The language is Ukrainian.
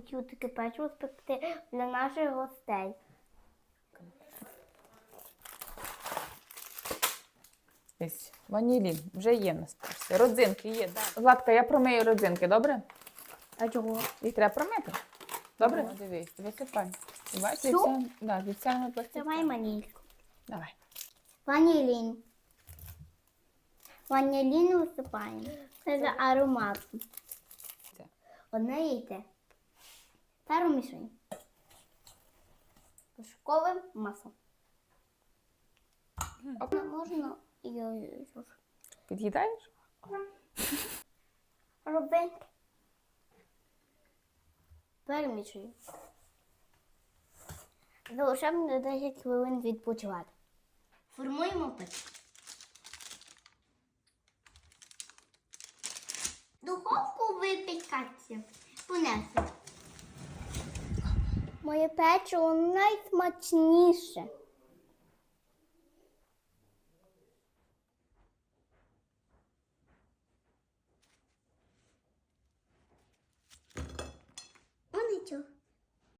хотів таке печиво спекти для наших гостей. Ось, ванілін, вже є в нас. Родзинки є. Да. Златка, я промию родзинки, добре? А чого? Їх треба промити. Добре? Ну, Дивись, висипай. Бачиш, Всю? да, від цього Давай ванільку. Давай. Ванілін. Ванілін висипаємо. Це за аромат. Це. Одне яйце. Перемішуємо. Пушковим маслом. Оп. Можна і Під'їдаєш? робити. Перемішуємо. Залишаємо на 10 хвилин відпочивати. Формуємо печиво. Духовку випікатися. Понесли. Моє печиво найсмачніше. О, нічого.